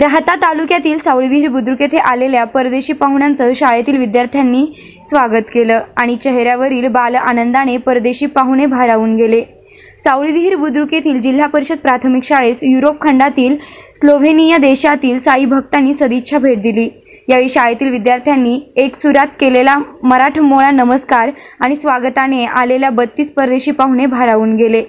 राहता तालुक्यातील सावळीविहीर बुद्रुक येथे आलेल्या परदेशी पाहुण्यांचं शाळेतील विद्यार्थ्यांनी स्वागत केलं आणि चेहऱ्यावरील बाल आनंदाने परदेशी पाहुणे भारावून गेले. सावळीविहीर बुद्रुक येथील जिल्हा परिषद प्राथमिक शाळेस युरोप खंडातील स्लोव्हेनिया देशातील साई भक्तांनी सदिच्छा भेट दिली. यावेळी शाळेतील विद्यार्थ्यांनी एक सुरात केलेला मराठमोळा नमस्कार आणि स्वागताने आलेल्या बत्तीस परदेशी पाहुणे भारावून गेले.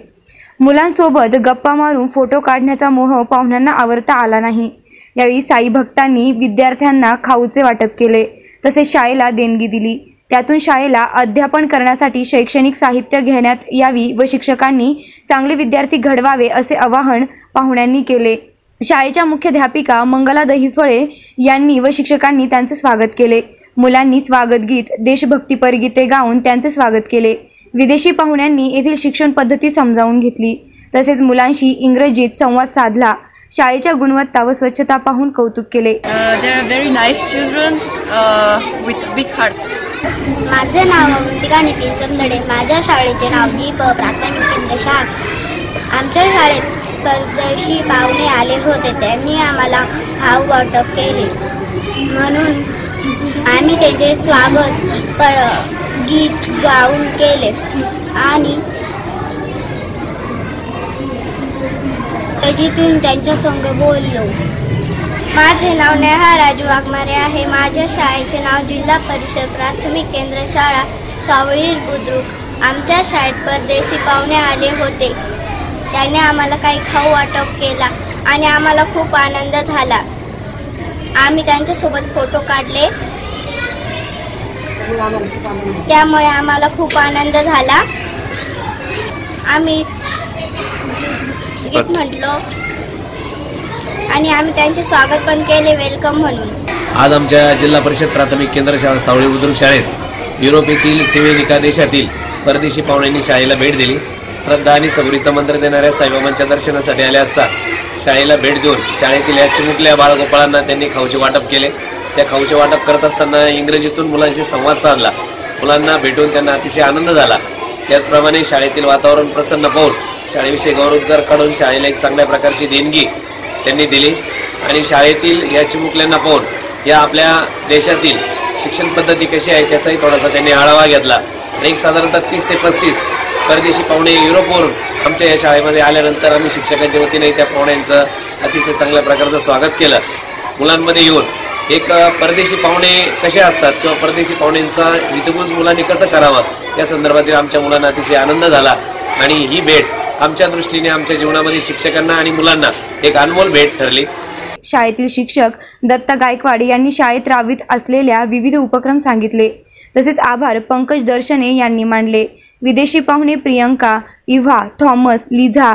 मुलांसोबत गप्पा मारून फोटो काढण्याचा मोह पाहुण्यांना आवरता आला नाही. यावेळी साई भक्तांनी विद्यार्थ्यांना खाऊचे वाटप केले. तसेच शाळेला देणगी दिली. त्यातून शाळेला अध्यापन करण्यासाठी शैक्षणिक साहित्य घेण्यात यावी व शिक्षकांनी चांगले विद्यार्थी घडवावे असे आवाहन पाहुण्यांनी केले. शाळेच्या मुख्याध्यापिका मंगला दहिफळे यांनी व शिक्षकांनी त्यांचे स्वागत केले. मुलांनी स्वागत गीत देशभक्तीपर गीते गाऊन त्यांचे स्वागत केले. विदेशी पाहुण्यांनी येथील शिक्षण पद्धती समजावून घेतली. तसेच मुलांशी इंग्रजीत संवाद साधला. शाळेच्या गुणवत्ता व स्वच्छता पाहून कौतुक केले. Uh, uh. माझे नाव अमृतिका नितीन चंदडे. माझ्या शाळेचे नाव दीप प्राथमिक केंद्र शाळा. आमच्या शाळेत परदेशी पाहुणे आले होते. त्यांनी आम्हाला खाऊ वाटप केले. म्हणून आम्ही त्यांचे स्वागत पर गीत गाऊन केले. आणि त्याच्यातून त्यांच्या संग बोललो. माझे नाव नेहा राजू वाघमारे आहे. माझ्या शाळेचे नाव जिल्हा परिषद प्राथमिक केंद्र शाळा सावळीर बुद्रुक. आमच्या शाळेत परदेशी पाहुणे आले होते. त्याने आम्हाला काही खाऊ वाटप केला आणि आम्हाला खूप आनंद झाला. आम्ही त्यांच्यासोबत फोटो काढले. त्यामुळे आम्हाला खूप आनंद झाला. आम्ही गीत म्हटलो. आणि आम्ही त्यांचे स्वागत पण केले वेलकम म्हणून. आज आमच्या जिल्हा परिषद प्राथमिक केंद्र शाळा सावळी बुद्रुक शाळेस युरोपेतील सिवेनिका देशातील परदेशी पाहुण्यांनी शाळेला भेट दिली. श्रद्धा आणि सबरीचा मंत्र देणाऱ्या साईबाबांच्या दर्शनासाठी आले असता शाळेला भेट देऊन शाळेतील या चिमुकल्या बाळगोपाळांना त्यांनी खाऊचे वाटप केले. त्या खाऊचे वाटप करत असताना इंग्रजीतून मुलांशी संवाद साधला. मुलांना भेटून त्यांना अतिशय आनंद झाला. त्याचप्रमाणे शाळेतील वातावरण प्रसन्न पाहून शाळेविषयी गौरवोद्गार काढून शाळेला एक चांगल्या प्रकारची देणगी त्यांनी दिली. आणि शाळेतील या चिमुकल्यांना पाहून या आपल्या देशातील शिक्षण पद्धती कशी आहे त्याचाही थोडासा त्यांनी आढावा घेतला. आणि एक साधारणतः तीस ते पस्तीस परदेशी पाहुणे युरोपवरून आमच्या या शाळेमध्ये आल्यानंतर आम्ही शिक्षकांच्या वतीने त्या पाहुण्यांचं अतिशय चांगल्या प्रकारचं स्वागत केलं. मुलांमध्ये येऊन एक परदेशी पाहुणे कसे असतात किंवा परदेशी पाहुण्यांचा हितगुज मुलांनी कसं करावं या संदर्भातील आमच्या मुलांना अतिशय आनंद झाला. आणि ही भेट आमच्या दृष्टीने आमच्या जीवनामध्ये शिक्षकांना आणि मुलांना एक अनमोल भेट ठरली. शाळेतील शिक्षक दत्ता गायकवाड यांनी शाळेत राबवित असलेल्या विविध उपक्रम सांगितले. तसेच आभार पंकज दर्शने यांनी मांडले. विदेशी पाहुणे Priyanka Eva Thomas Liza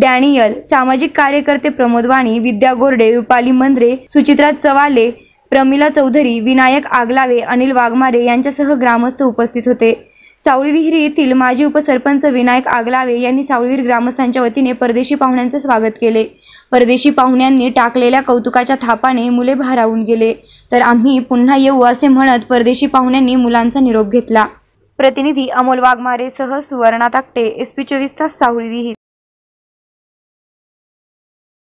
Daniel सामाजिक कार्यकर्ते प्रमोद वाणी विद्या गोरडे रुपाली मंद्रे सुचित्रा चवाले प्रमिला चौधरी विनायक आगलावे अनिल वाघमारे यांच्यासह ग्रामस्थ उपस्थित होते. सावळीविहिरी येथील माजी उपसरपंच विनायक आगलावे यांनी सावळीवीर ग्रामस्थांच्या वतीने परदेशी पाहुण्यांचे स्वागत केले. परदेशी पाहुण्यांनी टाकलेल्या कौतुकाच्या थापाने मुले भारावून गेले. तर आम्ही पुन्हा येऊ असे म्हणत परदेशी पाहुण्यांनी मुलांचा निरोप घेतला. प्रतिनिधी अमोल वाघमारेसह सुवर्णा ताकटे एस पी चोवीस तास सावळी विहीर.